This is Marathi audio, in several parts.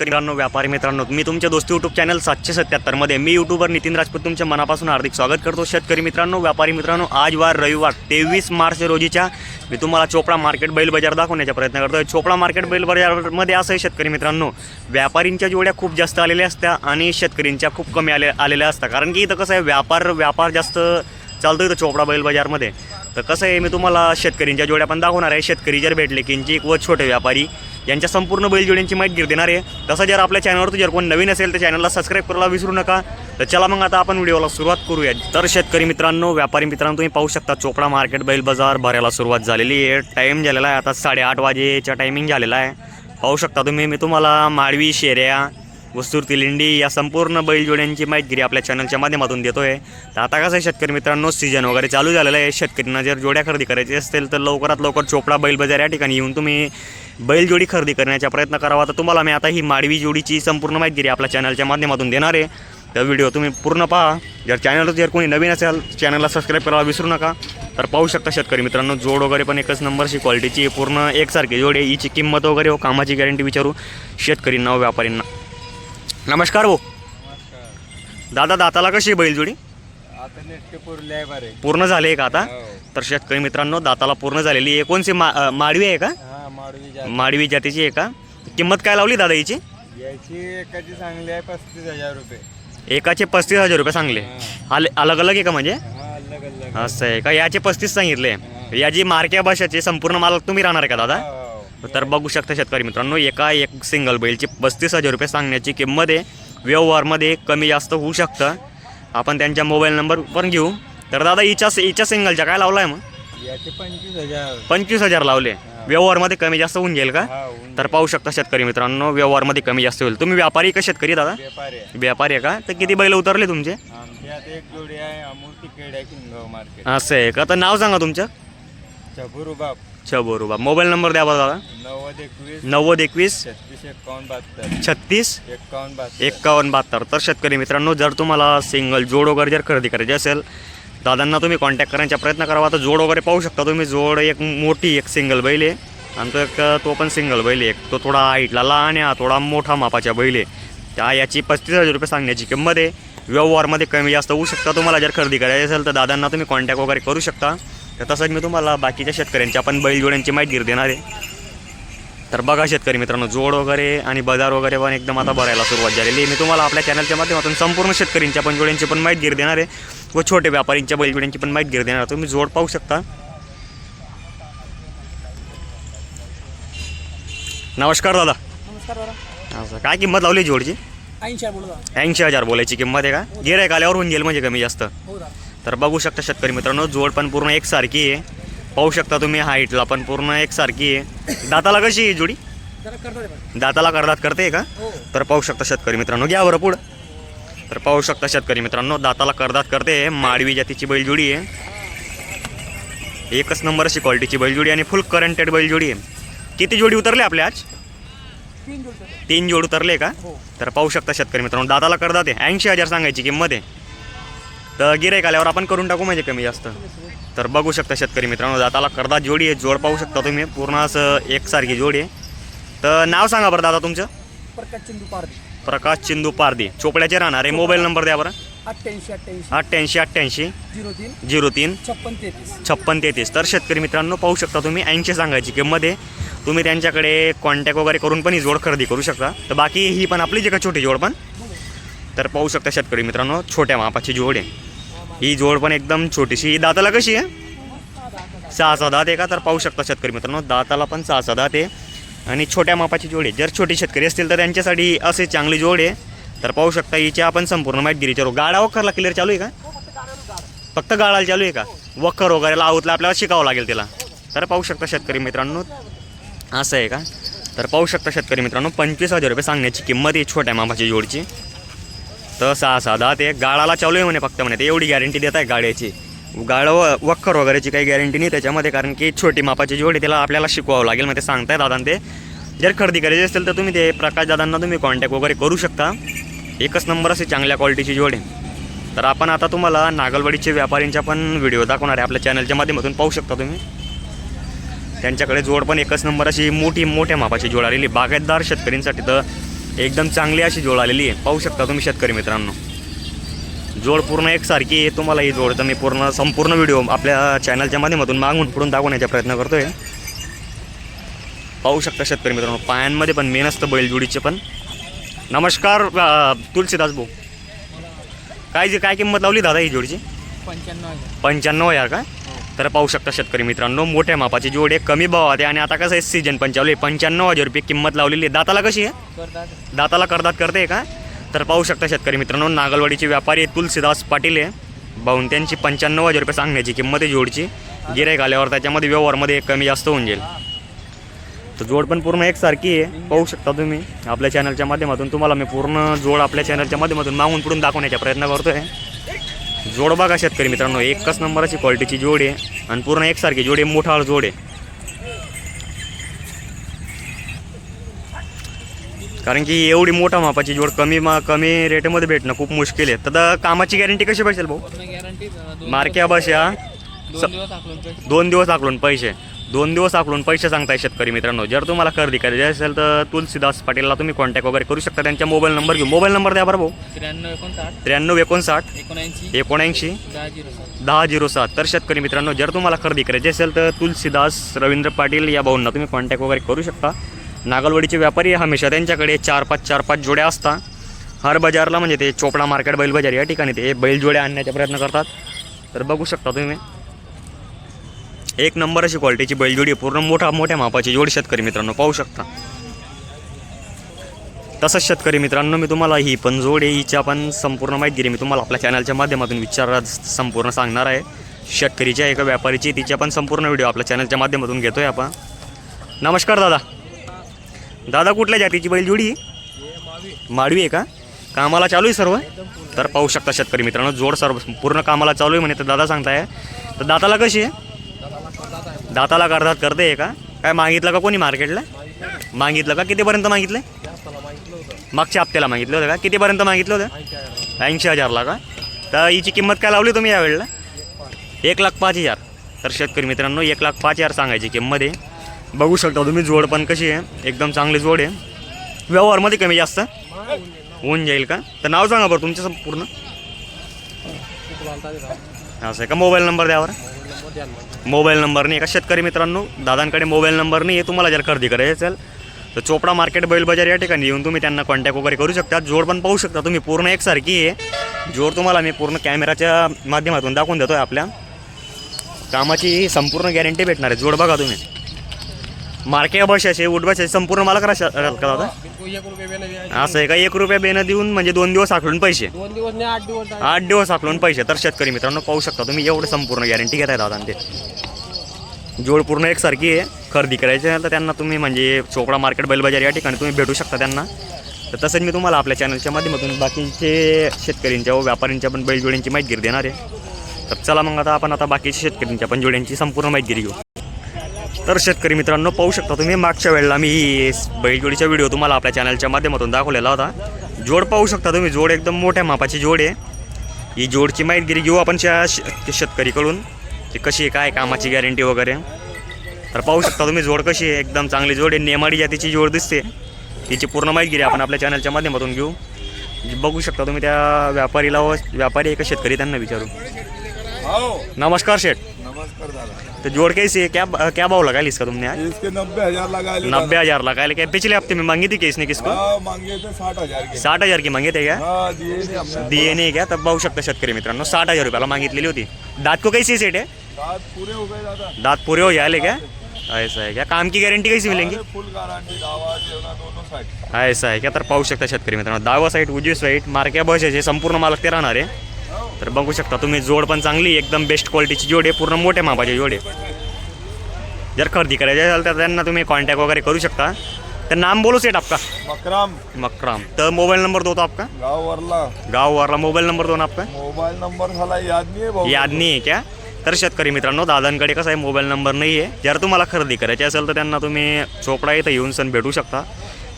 मित्रांनो व्यापारी मित्रांनो मी तुमच्या दोस्ती यूट्यूब चॅनल सातशे सत्याहत्तरमध्ये मी यूट्यूबर नितीन राजपूत तुमच्या मनापासून हार्दिक स्वागत करतो. शेतकरी मित्रांनो व्यापारी मित्रांनो आज वार रविवार तेवीस मार्च रोजीच्या मी तुम्हाला चोपडा मार्केट बैल बाजार दाखवण्याचा प्रयत्न करतो चोपडा मार्केट बैल बाजारमध्ये असं आहे शेतकरी मित्रांनो व्यापारींच्या जोड्या खूप जास्त आलेल्या असत्या आणि शेतकरींच्या खूप कमी आले आलेल्या असतात कारण की इथं कसं आहे व्यापार व्यापार जास्त चालतो इथं चोपडा बैल बाजारमध्ये. तर कसं आहे मी तुम्हाला शेतकरींच्या जोड्या पण दाखवणार आहे. शेतकरी जर भेटले किंचिक व छोटे व्यापारी यांच्या संपूर्ण बैलजोड्यांची माहिती देणार आहे. तसं जर आपल्या चॅनलवरती जर कोण नवीन असेल तर चॅनलला सबस्क्राईब करायला विसरू नका. तर चला मग आता आपण व्हिडिओला सुरुवात करूया. तर शेतकरी मित्रांनो व्यापारी मित्रांनो तुम्ही पाहू शकता चोपडा मार्केट बैल बाजार भरायला सुरुवात झालेली आहे. टाईम झालेला आहे आता साडेआठ वाजेचा टायमिंग झालेला आहे. पाहू शकता तुम्ही मी तुम्हाला माळवी शेऱ्या वस्तूर तिलिंडी या संपूर्ण बैलजोड्यांची माहिती आपल्या चॅनलच्या माध्यमातून देतो आहे तर आता कसं आहे शेतकरी मित्रांनो सीजन वगैरे चालू झालेलं आहे. शेतकऱ्यांना जर जोड्या खरेदी करायची असतील तर लवकरात लवकर चोपडा बैल बाजार या ठिकाणी येऊन तुम्ही बैलजोडी खरेदी करण्याचा प्रयत्न करावा. तर तुम्हाला मी आता ही माडवी जोडीची संपूर्ण माहिती आपल्या चॅनलच्या माध्यमातून देणार आहे. तर व्हिडिओ तुम्ही पूर्ण पहा. जर चॅनल जर कोणी नवीन असेल चॅनलला सबस्क्राईब करायला विसरू नका. तर पाहू शकता शेतकरी मित्रांनो जोड वगैरे पण एकच नंबरची क्वालिटीची पूर्ण एकसारखी जोड आहे. हिची किंमत वगैरे हो कामाची गॅरंटी विचारू शेतकरींना व व्यापारींना. नमस्कार हो दादा दाताला कशी आहे बैलजोडी? आता नेटके पुरले आहे बरे. पूर्ण झाली आहे का आता? हो. तर शेतकरी मित्रांनो दाताला पूर्ण झालेली आहे. कोणची मा माडवी आहे का? माडवी जात. माडवी जातीची आहे का? किंमत काय लावली दादा हिची याची एकाची चांगली आहे पस्तीस हजार रुपये. एकाचे पस्तीस हजार रुपये सांगले. आले अलग अलग आहे का म्हणजे? हा अलग अलग असं आहे का? याचे पस्तीस सांगितले. याची मारक्या भाषाचे संपूर्ण मालक तुम्ही राहणार का दादा? हो. तर बघू शकता शेतकरी मित्रांनो एका एक सिंगल बैलची पस्तीस हजार रुपये सांगण्याची किंमत आहे. व्यवहारमध्ये कमी जास्त होऊ शकतं. आपण त्यांच्या मोबाईल नंबर पण घेऊ. तर दादा हिच्या हिच्या सिंगलच्या काय लावला आहे मग? याचे पंचवीस हजार. पंचवीस हजार लावले. व्यवहारमध्ये कमी जास्त होऊन जाईल का? तर पाहू शकता शेतकरी मित्रांनो व्यवहारमध्ये कमी जास्त होईल. तुम्ही व्यापारी का शेतकरी दादा? व्यापारी आहे. का? तर किती बैल उतरले तुमचे? असं आहे का? तर नाव सांगा तुमचं. चबुरू बाप छ बरोबर मोबाईल नंबर द्या बरं दादा. नव्वद एकवीस नव्वद एकवीस छत्तीस एक्कावन्न बहात्तर. छत्तीस एक्कावन्न बहात्तर. तर शेतकरी मित्रांनो जर तुम्हाला सिंगल जोड वगैरे जर खरेदी करायची असेल दादांना तुम्ही कॉन्टॅक्ट करण्याचा प्रयत्न करावा तर जोड वगैरे पाहू शकता तुम्ही. जोड एक मोठी एक सिंगल बैल आहे. आणि तो एक तो पण सिंगल बैल आहे. एक तो थोडा हाईटला लहान आहे थोडा मोठा मापाच्या बैल आहे. त्या याची पस्तीस हजार रुपये सांगण्याची किंमत आहे. व्यवहारमध्ये कमी जास्त होऊ शकता तुम्हाला. जर खरेदी करायची असेल तर दादांना तुम्ही कॉन्टॅक्ट वगैरे करू शकता. तर तसंच मी तुम्हाला बाकीच्या शेतकऱ्यांच्या पण बैलजोड्यांची माहिती देणार आहे. तर बघा शेतकरी मित्रांनो जोड वगैरे आणि बाजार वगैरे पण एकदम आता भरायला सुरुवात झालेली आहे. मी तुम्हाला आपल्या चॅनलच्या माध्यमातून संपूर्ण शेतकऱ्यांच्या पण जोड्यांची पण माहिती देणार आहे. व छोटे व्यापाऱ्यांच्या बैलजोड्यांची पण माहिती देणार तुम्ही जोड पाहू शकता. नमस्कार दादा. नमस्कार दादा. काय किंमत लावली जोडची? ऐंशी हजार बोलायची किंमत आहे का? गिरायक आल्यावर होऊन गेल म्हणजे कमी जास्त. हो तर बघू शकता शेतकरी मित्रांनो जोड पण पूर्ण एकसारखी आहे. पाहू शकता तुम्ही हाईटला पण पूर्ण एकसारखी आहे. दाताला कशी आहे ही जोडी. दाताला करदात करते का? हो. तर पाहू शकता शेतकरी मित्रांनो घ्या बरं पुढं. तर पाहू शकता शेतकरी मित्रांनो दाताला करदात करते माडवी जातीची बैलजोडी आहे. एकच नंबर अशी क्वालिटीची बैलजोडी आणि फुल करंटेड बैलजोडी आहे. किती जोडी उतरले आपले आज? तीन जोड उतरले. का? हो. तर पाहू शकता शेतकरी मित्रांनो दाताला करदात आहे. ऐंशी हजार सांगायची किंमत आहे. तर गिराईक आल्यावर आपण करून टाकू म्हणजे कमी जास्त. तर बघू शकता शेतकरी मित्रांनो दाताला करदात जोडी आहे. जोड पाहू शकता तुम्ही. पूर्ण असं एकसारखी जोडी आहे. तर नाव सांगा बरं दादा तुमचं. प्रकाश चिंदू पारदी प्रकाश चिंदू पारदी चोपड्याचे राहणार आहे. मोबाईल नंबर द्या बरं. अठ्ठ्याऐंशी अठ्ठ्याऐंशी. अठ्ठ्याऐंशी अठ्ठ्याऐंशी. झिरो तीन. झिरो तीन. छप्पन तेहतीस. छप्पन तेहतीस. तर शेतकरी मित्रांनो पाहू शकता तुम्ही ऐंशी सांगायची किंमत आहे. तुम्ही त्यांच्याकडे कॉन्टॅक्ट वगैरे करून पण ही जोड खरेदी करू शकता. तर बाकी ही पण आपली जी का छोटी जोड पण. तर पाहू शकता शेतकरी मित्रांनो छोट्या मापाची जोड आहे. ही जोड पण एकदम छोटीशी. ही दाताला कशी आहे? सहा सहा दात आहे का? तर पाहू शकता शेतकरी मित्रांनो दाताला पण सहा सहा दात आहे. आणि छोट्या मापाची जोड. आहे जर छोटे शेतकरी असतील तर त्यांच्यासाठी असे चांगली जोड. आहे तर पाहू शकता हिची आपण संपूर्ण माहिती दिली विचारू गाडा वखरला क्लिअर चालू आहे का? फक्त गाळाला चालू आहे का? वखर वगैरे लावतला आपल्याला शिकावं लागेल त्याला तर पाहू शकता शेतकरी मित्रांनो असं आहे का? तर पाहू शकता शेतकरी मित्रांनो पंचवीस हजार रुपये सांगण्याची किंमत आहे छोट्या मापाची जोडची. तर सहा सहा दहा ते गाळाला चालू आहे म्हणे फक्त म्हणे. ते एवढी गॅरंटी देत आहे गाड्याची. गाळ व वखर वगैरेची काही गॅरंटी नाही त्याच्यामध्ये. कारण की छोटी मापाची जोड आहे त्याला आपल्याला शिकवावं लागेल. मग ते सांगताय दादा ते. जर खरेदी करायची असेल तर तुम्ही ते प्रकाश दादांना तुम्ही कॉन्टॅक्ट वगैरे करू शकता. एकच नंबर असे चांगल्या क्वालिटीची जोड आहे. तर आपण आता तुम्हाला नागलवाडीचे व्यापारींच्या पण व्हिडिओ दाखवणार आहे. आपल्या चॅनलच्या माध्यमातून पाहू शकता तुम्ही. त्यांच्याकडे जोड पण एकच नंबर अशी मोठी मोठ्या मापाची जोड आलेली बागायतदार शेतकऱ्यांसाठी तर एकदम चांगली अशी जोड आलेली आहे. पाहू शकता तुम्ही शेतकरी मित्रांनो. जोड पूर्ण एकसारखी आहे. तुम्हाला ही जोड तर मी पूर्ण संपूर्ण व्हिडिओ आपल्या चॅनलच्या माध्यमातून मागून पुढून दाखवण्याचा प्रयत्न करतोय. पाहू शकता शेतकरी मित्रांनो पायांमध्ये पण मेन असतं बैलजोडीचे पण. नमस्कार तुलसीदास भाऊ. काय जी काय किंमत लावली दादा ही जोडीची? पंच्याण्णव हजार. पंच्याण्णव हजार का? तर पाहू शकता शेतकरी मित्रांनो मोठ्या मापाची जोड आहे कमी भावात आहे आणि आता कसं आहे सीजन आहे. पंच्याण्णव हजार रुपये किंमत लावलेली आहे. दाताला कशी आहे? दाताला करदात करते का? तर पाहू शकता शेतकरी मित्रांनो नागलवाडीचे व्यापारी तुलसीदास पाटील आहे. भाऊन त्यांची पंच्याण्णव हजार रुपये सांगण्याची किंमत आहे जोडची. गिराईक आल्यावर त्याच्यामध्ये व्यवहारमध्ये कमी जास्त होऊन जाईल. तर जोड पण पूर्ण एकसारखी आहे. पाहू शकता तुम्ही आपल्या चॅनलच्या माध्यमातून. तुम्हाला मी पूर्ण जोड आपल्या चॅनलच्या माध्यमातून मागून पुढून दाखवण्याचा प्रयत्न करतोय. जोड बघा शेतकरी मित्रांनो एकच नंबराची क्वालिटीची जोड आहे आणि पूर्ण एकसारखी जोड आहे मोठा जोड आहे. कारण की एवढी मोठा मापाची जोड कमी मा कमी रेटमध्ये भेटणं खूप मुश्किल आहे. तर कामाची गॅरंटी कशी भेटेल भाऊ? मार्क्या बशा. दोन दिवस आकलून पैसे. दोन दिवस आकलून पैसे सांगताय शेतकरी मित्रांनो. जर तुम्हाला खरेदी करायची असेल तर तुलसीदास पाटीलला तुम्ही कॉन्टॅक्ट वगैरे करू शकता. त्यांच्या मोबाईल नंबर घेऊ मोबाईल नंबर द्या बरं भाऊ. त्र्याण्णव एकोणसाठ. त्र्याण्णव एकोणसाठ. एकोणऐंशी. एकोणऐंशी. दहा झिरो सात. दहा झिरो सात. तर शेतकरी मित्रांनो जर तुम्हाला खरेदी करायची असेल तर तुलसीदास रवींद्र पाटील या भाऊंना तुम्ही कॉन्टॅक्ट वगैरे करू शकता. नागलवाडीचे व्यापारी हमेशा. त्यांच्याकडे चार पाच चार पाच जोड्या असतात. हर बाजारला म्हणजे ते चोपडा मार्केट बैल बाजार या ठिकाणी ते बैल जोड्या आणण्याचा प्रयत्न करतात. तर बघू शकता तुम्ही. एक नंबर अशी क्वालिटीची बैलजोडी आहे. पूर्ण मोठा मोठ्या मापाची जोड शेतकरी मित्रांनो पाहू शकता. तसंच शेतकरी मित्रांनो मी तुम्हाला ही पण जोड आहे हिच्या पण संपूर्ण माहिती दिली. मी तुम्हाला आपल्या चॅनलच्या माध्यमातून विचार संपूर्ण सांगणार आहे. शेतकरीच्या एका व्यापारीची तिच्या पण संपूर्ण व्हिडिओ आपल्या चॅनलच्या माध्यमातून घेतोय आपण. नमस्कार दादा. दादा कुठल्या जातीची बैलजोडी माडवी आहे का? कामाला चालू आहे सर्व? तर पाहू शकता शेतकरी मित्रांनो जोड सर्व पूर्ण कामाला चालू आहे म्हणे तर दादा सांगताय. तर दाताला कशी आहे? दाताला करतात करते आहे का? काय मागितलं का कोणी मार्केटला? मागितलं का? कितीपर्यंत मागितलं? मागच्या हप्त्याला मागितलं होतं का? कितीपर्यंत मागितलं होतं? ऐंशी हजारला का? तर हिची किंमत काय लावली तुम्ही यावेळेला? एक लाख पाच हजार. तर शेतकरी मित्रांनो एक लाख पाच हजार सांगायची किंमत आहे. बघू शकता तुम्ही जोड पण कशी आहे. एकदम चांगली जोड आहे. व्यवहारमध्ये कमी जास्त. होऊन जाईल का? तर नाव सांगा बरं तुमचं पूर्ण असं आहे का मोबाईल नंबर द्यावर मोबाईल नंबर नाही. का शेतकरी मित्रांनो दादांकडे मोबाईल नंबर नाही आहे तुम्हाला जर खरेदी करायची असेल तर चोपडा मार्केट बैल बाजार या ठिकाणी येऊन तुम्ही त्यांना कॉन्टॅक्ट वगैरे करू शकता. जोड पण पाहू शकता. तुम्ही पूर्ण एकसारखी आहे. जोड तुम्हाला मी पूर्ण कॅमेराच्या माध्यमातून दाखवून देतो आहे आपल्या. कामाची संपूर्ण गॅरंटी भेटणार आहे. जोड बघा तुम्ही. मार्के बशाचे उडबाशाचे संपूर्ण मला करा का दादा एक रुपये बेला द्यायचे. असं आहे का? एक रुपया बेनं देऊन म्हणजे दोन दिवस आखडून पैसे. दोन दिवस नाही आठ दिवस आहे. आठ दिवस आकलून पैसे. तर शेतकरी मित्रांनो पाहू शकता तुम्ही एवढं संपूर्ण गॅरंटी घेताय दादा ते. जोड पूर्ण एकसारखी आहे. खरेदी करायची आहे तर त्यांना तुम्ही म्हणजे चोपडा मार्केट बैलबाजार या ठिकाणी तुम्ही भेटू शकता त्यांना. तर तसंच मी तुम्हाला आपल्या चॅनलच्या माध्यमातून बाकीचे शेतकऱ्यांच्या व व्यापाऱ्यांच्या पण बैलजोड्यांची माहिती देणार आहे. तर चला मग आता आपण आता बाकीच्या शेतकऱ्यांच्या पण जोड्यांची संपूर्ण माहिती घेऊ तर शेतकरी मित्रांनो पाहू शकता तुम्ही मागच्या वेळेला मी ही बैलजोडीचा व्हिडिओ तुम्हाला आपल्या चॅनलच्या माध्यमातून दाखवलेला होता. जोड पाहू शकता तुम्ही जोड एकदम मोठ्या मापाची जोड आहे. ही जोडची माहिती घेऊ आपण त्या श- शेतकरीकडून की कशी आहे काय कामाची गॅरंटी वगैरे. तर पाहू शकता तुम्ही जोड कशी आहे एकदम चांगली जोड आहे. नेमाडी जातीची जोड दिसते. तिची पूर्ण माहिती आपण आपल्या चॅनलच्या माध्यमातून घेऊ. बघू शकता तुम्ही त्या व्यापारीला व व्यापारी आहे का शेतकरी त्यांना विचारू. आओ नमस्कार शेठ. तो जोड़ कैसी है क्या क्या भाव लगा इसका तुमने आज? इसके नब्बे हज़ार लगा नब्बे हज़ार लगा क्या पिछले हफ़्ते में मांगी थी किसने किसको? हाँ मांगे थे साठ हज़ार के। साठ हज़ार की मांगे थे क्या? हाँ दिए नाही क्या? तब पाहू शकता शेतकरी मित्रांनो साठ हज़ार रुपयाला मागितलेली होती। दात को कैसी सेट है? रात पूरे हो गए दादा। दात पूरे हो जाए क्या? ऐसा है क्या? काम की गारंटी कैसी मिलेंगी? फुल गारंटी दावा दोनों साइड ऐसा आहे क्या? तर पाहू शकता शेतकरी मित्रांनो दहावा साईड उजवी साईड मार्क्या बसायचे संपूर्ण मालक ते राहणार आहे. तर बघू शकता तुम्ही जोड पण चांगली एकदम बेस्ट क्वालिटीची जोड आहे पूर्ण मोठ्या मापाची जोड आहे. जर खरेदी करायची असेल तर त्यांना तुम्ही कॉन्टॅक्ट वगैरे करू शकता. तर नाम बोलो सेट आपका. मकराम. मकराम. तर मोबाईल नंबर दो तो आपका. गाँव वरला गाव वारला मोबाईल नंबर दो ना आपका. मोबाईल नंबर झाला याद नाही आहे याद नाही आहे क्या? तर शेतकरी मित्रांनो दादांकडे कसं आहे मोबाईल नंबर नाही आहे जर तुम्हाला खरेदी करायची असेल तर त्यांना तुम्ही चोपडा इथं येऊन सण भेटू शकता.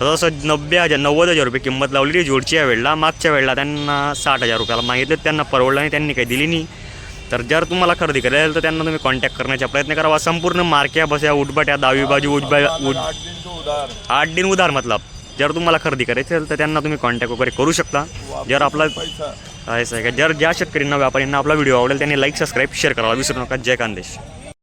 तसं नव्वद हजार नव्वद हजार रुपये किंमत लावलेली आहे जोडची या वेळेला मागच्या वेळेला त्यांना साठ हजार रुपयाला मागितले त्यांना परवडलं नाही त्यांनी काही दिली नाही. तर जर तुम्हाला खरेदी करायची असेल तर त्यांना तुम्ही कॉन्टॅक्ट करण्याचा प्रयत्न करावा संपूर्ण मार्क्या बस्या उठबट्या दहावी बाजू उजब्या उज आठ दिन उधार. आठ दिन उधार मतलब. जर तुम्हाला खरेदी करायची असेल तर त्यांना तुम्ही कॉन्टॅक्ट वगैरे करू शकता. जर आपला आहे का जर ज्या शेतकऱ्यांना व्यापाऱ्यांना आपला व्हिडिओ आवडेल त्यांनी लाईक सबस्क्राईब शेअर करायला विसरू नका. जय कांदेश.